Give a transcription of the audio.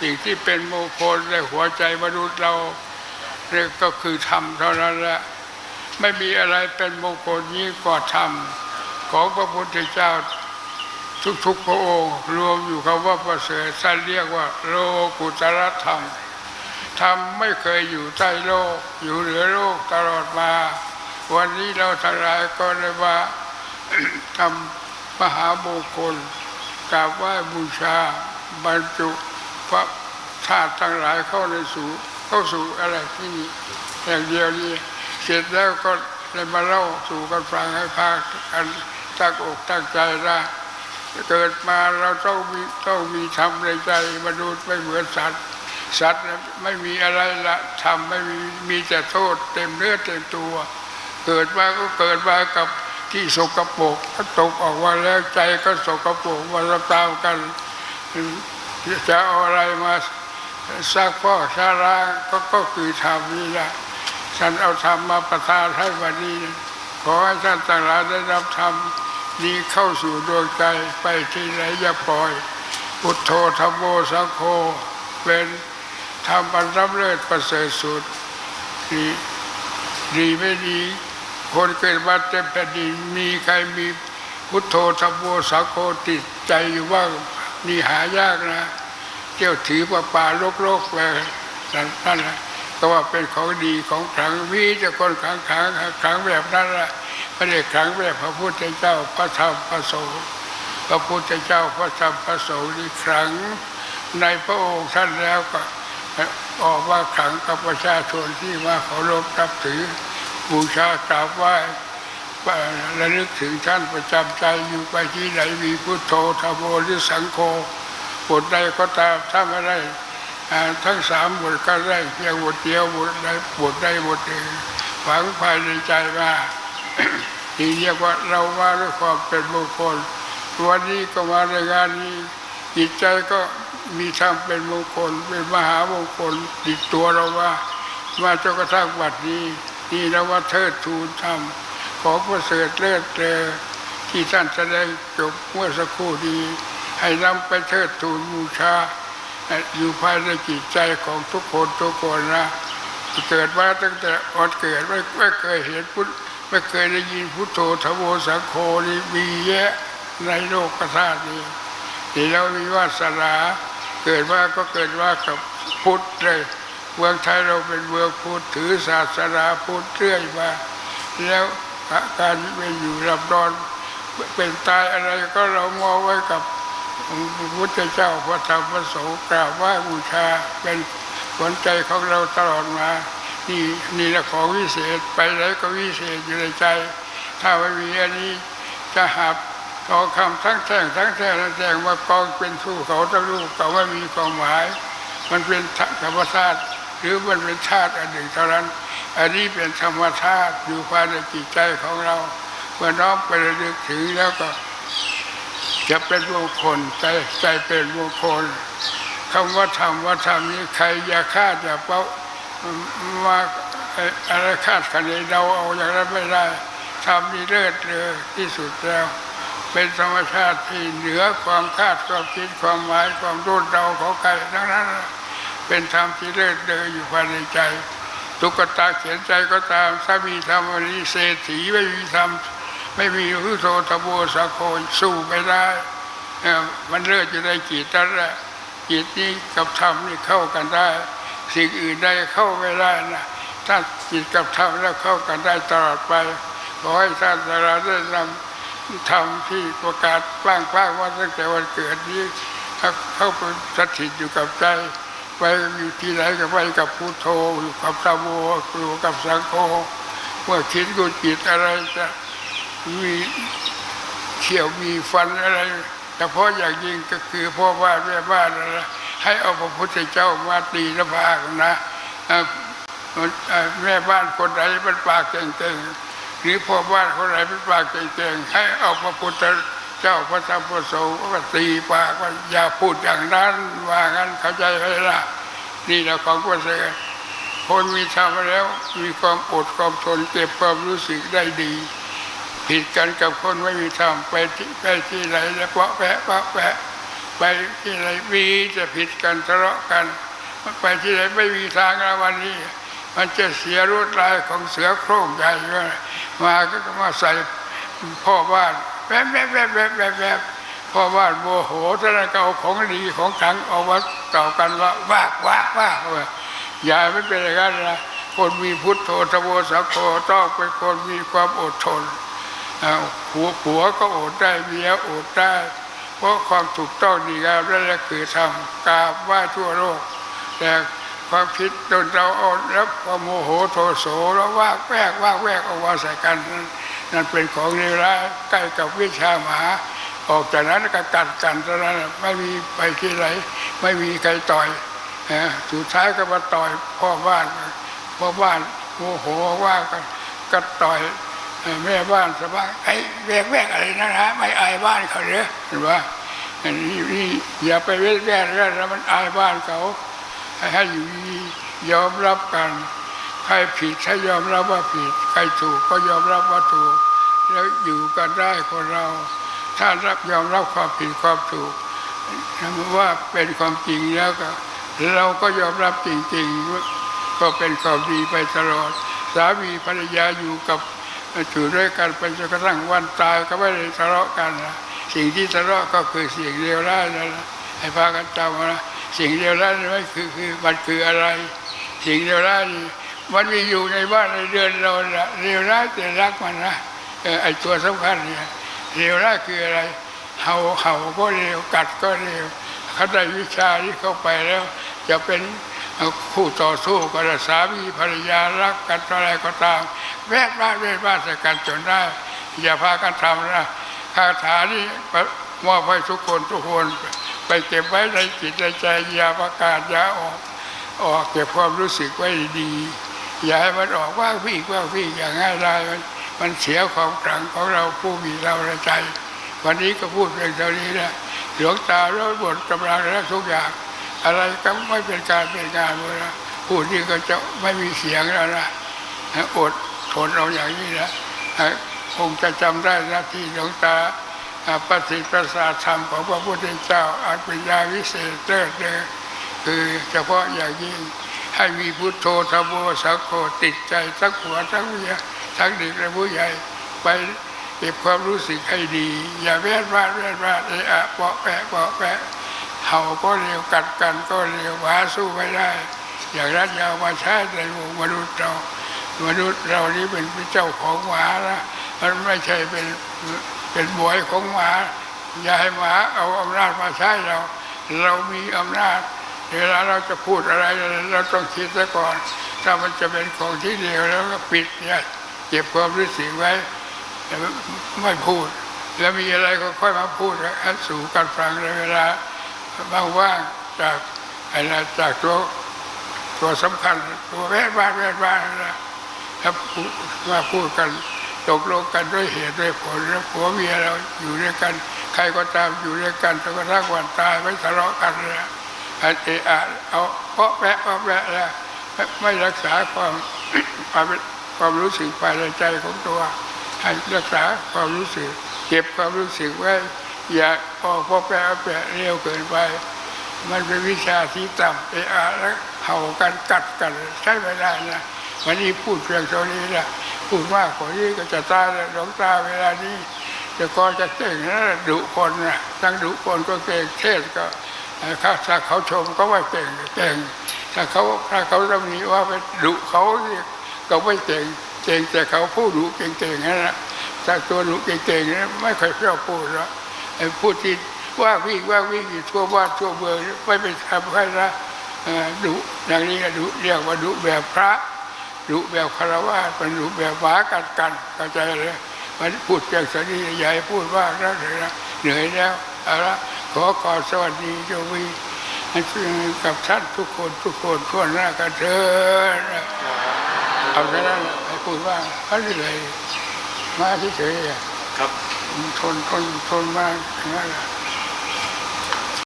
สิ่งที่เป็นมงคลในหัวใจมนุษย์เราเรียกก็คือธรรมเท่านั้นแหละไม่มีอะไรเป็นมงคลยิ่งกว่าธรรมของพระพุทธเจ้าทุกๆพระองค์ รวมอยู่คำว่าประเสริฐท่านเรียกว่า โลกุตรธรรมธรรมไม่เคยอยู่ใต้โลก อยู่เหนือโลกตลอดมา วันนี้เราทั้งหลายก็เลยว่าทำมหามงคลกราบไหว้บูชาบรรจุ พระธาตุทั้งหลายเข้าในสู่เข้าสู่อะไรที่นี่อย่างเดียวนี้เสร็จแล้วก็เลยมาเล่าสู่กันฟังให้พากันตั้งอกตั้งใจนะเกิดมาเราต้องมีต้องมีธรรมในใจมนุษย์ไม่เหมือนสัตว์สัตว์ไม่มีอะไรละทำไม่มีมีแต่โทษเต็มเนื้อเต็มตัว เกิดมาก็เกิดมากับที่สกปรกก็ตกออกมาแล้วใจก็สกปรกมาตามกัน จะเอาอะไรมาซักพ่อชาล้าก็ก็คือธรรมนี่แหละฉันเอาธรรมมาประทานให้วันนี้ ขอให้ท่านต่างหลายได้รับธรรมนี้เข้าสู่ดวงใจไปที่ไหนอย่าปล่อย พุทโธธรรมโมสังโฆเป็นธรรมอันรับเลิศประเสริฐสุดดีดีไม่ดีคนเกิดมาเต็มแผ่นดินมีใครมีพุทโธธรรมโมสังโฆติดใจอยู่ว่างนี่หายากนะ เที่ยวถือป่าป่าโลกโลกไปนั่นนั่นแหละก็ว่าเป็นของดีของขลังวิจะคนขลังขลังขลังแบบนั้นแหละไม่ได้ขลังแบบพระพุทธเจ้าพระธรรมพระสงฆ์พระพุทธเจ้าพระธรรมพระสงฆ์นี่ขลังในพระองค์ท่านแล้วก็ออกว่าขลังกับประชาชนที่มาเคารพนับถือบูชากราบไหว้ระลึกถึงท่านประจำใจอยู่ไปที่ไหนมีพุทโธธรรมโมหรือสังโฆ บทใดก็ตามถ้าไม่ได้ทั้งสามบทก็ได้เพียงบทเดียวบทใดบทใดบทหนึ่งฝังภายในใจว่าที่เรียกว่าเราว่าด้วยความเป็นมงคลวันนี้ก็มาในงานนี้จิตใจก็มีธรรมเป็นมงคลเป็นมหามงคลติดตัวเราว่ามาจนกระทั่งบัดนี้นี่เราว่าเทิดทูนธรรมของประเสริฐเลิศเลอที่ท่านแสดงจบเมื่อสักครู่นี้ ให้นำไปเทิดทูนบูชาอยู่ภายในจิตใจของทุกคนทุกคนนะเกิดมาตั้งแต่อดเกิดไม่ไม่เคยเห็นพุทธไม่เคยได้ยินพุทโธธรรมโมสังโฆนี่มีเยอะในโลกธาตุนี้ที่เรามีวาสนาเกิดมาก็เกิดมากับพุทธเลยเมืองไทยเราเป็นเมืองพุทธถือศาสนาพุทธเรื่อยมาแล้วการเป็นอยู่รับรอนเป็นตายอะไรก็เรามองไว้กับ พระพุทธเจ้าพระธรรมพระสงฆ์กราบไหว้บูชาเป็นขวัญใจของเราตลอดมา นี่นี่ละของวิเศษไปไหนก็วิเศษอยู่ในใจ ถ้าไม่มีอันนี้จะหับทองคำทั้งแท่งทั้งแท่งทั้งแท่งมากองเป็นผู้เขาทั้งลูกก็ไม่มีความหมาย มันเป็นธรรมชาติหรือมันเป็นชาติอันหนึ่งเท่านั้น อันนี้เป็นธรรมชาติอยู่ภายในจิตใจของเราเมื่อน้อมไประลึกถึงแล้วก็ จะเป็นมงคลใจใจเป็นมงคลคำว่าธรรมว่าธรรมนี้ใครอย่าคาดอย่าเป้ามาอะไรคาดคะเนเดาเอาอย่างนั้นไม่ได้ธรรมนี้เลิศเลยที่สุดแล้ว เป็นธรรมชาติที่เหนือความคาดความคิดความหมายความรุ่นเดาของใครทั้งนั้นเป็นธรรมที่เลิศเลยอยู่ภายในใจ ตุกตาเขียนใจก็ตามถ้ามีธรรมวันนี้เศรษฐีไม่มีธรรม ไม่มีพุทโธธโมสังโฆสู้ไม่ได้ มันเลิศอยู่ในจิตนั่นแหละจิตนี้กับธรรมนี่เข้ากันได้ สิ่งอื่นใดเข้าไม่ได้นะถ้าจิตกับธรรมแล้วเข้ากันได้ตลอดไปขอให้ท่านเราได้นำธรรมที่ประกาศกว้างๆว่าตั้งแต่วันเกิดนี้เข้าไปสถิตอยู่กับใจไปอยู่ที่ไหนก็ไปกับพุทโธอยู่กับธรรมโมอยู่กับสังโฆเมื่อคิดกุจิตอะไรจะ มีเขียวมีฟันอะไรเฉพาะอย่างยิ่งก็คือพ่อบ้านแม่บ้านอะไรให้เอาพระพุทธเจ้ามาตีละพากนะแม่บ้านคนไหนเป็นปากเก่งๆหรือพ่อบ้านคนไหนเป็นปากเก่งๆให้เอาพระพุทธเจ้าพระธรรมพระสงฆ์มาตีปากว่าอย่าพูดอย่างนั้นว่างั้นเข้าใจไหมล่ะนี่แหละของพระเสด็จคนมีธรรมแล้วมีความอดความทนเก็บความรู้สึกได้ดี ผิดกันกับคนไม่มีธรรมไปที่ไปที่ไหนแล้วเปาะแปะเปาะแปะไปที่ไหนมีจะผิดกันทะเลาะกันไปที่ไหนไม่มีทางแล้ววันนี้ มันจะเสียรวดลายของเสือโคร่งใหญ่ก็มาก็มาใส่พ่อบ้านแวบแวบแวบแวบแวบแวบพ่อบ้านโมโหท่านก็เอาของดีของขังเอาวัดเก่ากันว่าว่าว่าว่าว่าอย่าไม่เป็นอย่างนั้นนะคนมีพุทโธธโมสังโฆต้องเป็นคนมีความอดทน อ่าผัวผัวก็อดได้เมียอดได้ เพราะความถูกต้องดีงามนั่นแหละคือทำกราบไหว่าทั่วโลก แต่ความคิดจนเราอ่อนรับความโมโหโทโสแล้วว่าแวกว่าแวกเอาว่าใส่กันนั้นนั่นเป็นของเลวร้ายใกล้กับวิชาหมาออกจากนั้นก็กัดกันเท่านั้นไม่มีไปที่ไหนไม่มีใครต่อยสุดท้ายก็มาต่อยพ่อบ้านพ่อบ้านโมโหว่ากันก็ต่อย แม่บ้านสบายไอ้แวกแวกอะไรนะนะไม่อายบ้านเขาเลยเห็นปะอันนี้นี่อย่าไปแวกแวกแล้วมันอายบ้านเขาให้อยู่ยอมรับกันใครผิดให้ยอมรับว่าผิด ใครถูกก็ยอมรับว่าถูก แล้วอยู่กันได้คนเรา ถ้ารับยอมรับความผิดความถูกว่าเป็นความจริงแล้วก็ เราก็ยอมรับจริงๆก็เป็นความดีไปตลอดสามีภรรยาอยู่กับ อยู่ด้วยกันไปจนกระทั่งวันตายก็ไม่ได้ทะเลาะกันนะสิ่งที่ทะเลาะก็คือสิ่งเลวร้ายนั่นะให้พากันจำนะสิ่งเลวร้ายนี่ไม่คือคือมันคืออะไร สิ่งเลวร้ายนี่มันมีอยู่ในบ้านในเรือนเราละเลวร้ายแต่รักมันนะเออไอตัวสำคัญเนี่ยเลวร้คืออะไร เห่าเห่าก็เลวกัดก็เลวเขาได้วิชาที่เข้าไปแล้ว จะเป็นคู่ต่อสู้กับสามีภรรยารักกันอะไรก็ตาม แวดบ้านแวดบ้านใส่กันจนได้ อย่าพากันทำนะคาถานี้มอบให้ทุกคนทุกคนไปเก็บไว้ในจิตในใจอย่าประกาศอย่าออกออกเก็บความรู้สึกไว้ดี อย่าให้มันออกว่าพี่ว่าพี่อย่างง่ายได้มันมันเสียความขลังของเราผู้มีเราในใจ วันนี้ก็พูดเพียงเท่านี้นะหลวงตาเราบทกำลังและทุกอย่าง อะไรก็ไม่เป็นการเป็นงานเลยนะพูดนี่ก็จะไม่มีเสียงแล้วนะอด ทนเอาอย่างนี้นะคงจะจำได้นะที่หลวงตาประสิประสาธรรมของพระพุทธเจ้าอันเป็นยาวิเศษเลิศเลยคือเฉพาะอย่างยิ่งให้มีพุทโธธรรมโสังโฆติดใจทั้งหัวทั้งเมียทั้งเด็กและผู้ใหญ่ไปเก็บความรู้สึกให้ดี อย่าแวดบ้านแวดบ้านเอะอะเปาะแปะเปาะแปะเห่าก็เร็วกัดกันก็เร็วหาสู้ไม่ได้ อย่างนั้นอย่ามาใช้ในหมู่มนุษย์เรา มนุษย์เรานี้เป็นเจ้าของหมานะมันไม่ใช่เป็นเป็นบวยของหมาอย่าให้หมาเอาอำนาจมาใช้เรา เรามีอำนาจเวลาเราจะพูดอะไร เราต้องคิดซะก่อน ถ้ามันจะเป็นของที่เดียวแล้วก็ปิดเนี่ยเก็บความรู้สึกไว้ไม่พูด แล้วมีอะไรก็ค่อยมาพูดให้สู่กันฟังในเวลาว่างจากอะไรจากตัวตัวสำคัญตัวแวดบ้านแวดบ้านนะ ถ้ามาพูดกันตกลงกันด้วยเหตุด้วยผลแล้วผัวเมียเราอยู่ด้วยกัน ใครก็ตามอยู่ด้วยกันจนกระทั่งวันตายไม่ทะเลาะกันเลยอันเอะอะเอาเพาะแปะเพาะแปะแล้วไม่รักษาความความความรู้สึกภายในใจของตัวให้รักษาความรู้สึก เก็บความรู้สึกไว้อย่าออเพาะแปะแปะเร็วเกินไป มันเป็นวิชาที่ต่ำเออะแล้วเห่ากันกัดกันใช้ไม่ได้นะ วันนี้พูดเพียงเท่านี้นะพูดมากกว่านี้ก็จะตายหลงตาเวลานี้จะก็จะเก่งนะดุคนนะทั้งดุคนก็เก่งเทศก็ถ้าถ้าเขาชมก็ว่าเก่งเก่งถ้าเขาถ้าเขาตำหนิว่าไปดุเขาก็ไม่เก่งเก่งแต่เขาพูดดุเก่งๆนะถ้าตัวดุเก่งๆนะไม่เคยชื่อพูดแล้วไอ้พูดที่ว่าวิ่งว่าวิ่งอยู่ทั่วบ้านทั่วเมืองไม่ไปทำใครนะดุอย่างนี้ดุเรียกว่าดุแบบพระ ดุแบบคารวะเป็นดุแบบหมากัดกันเข้าใจเลยมันพูดจากสนีใหญ่พูดว่าแล้วเหนื่อยเหนื่อยแล้วเอาละขอขอสวัสดีโยวีกับท่านทุกคนทุกคนทั่วหน้ากันเถิดเอาแค่นั้นให้พูดว่าเขาเหนื่อยมาเฉยๆครับทนทนทนมากอย่างนั้นแหละ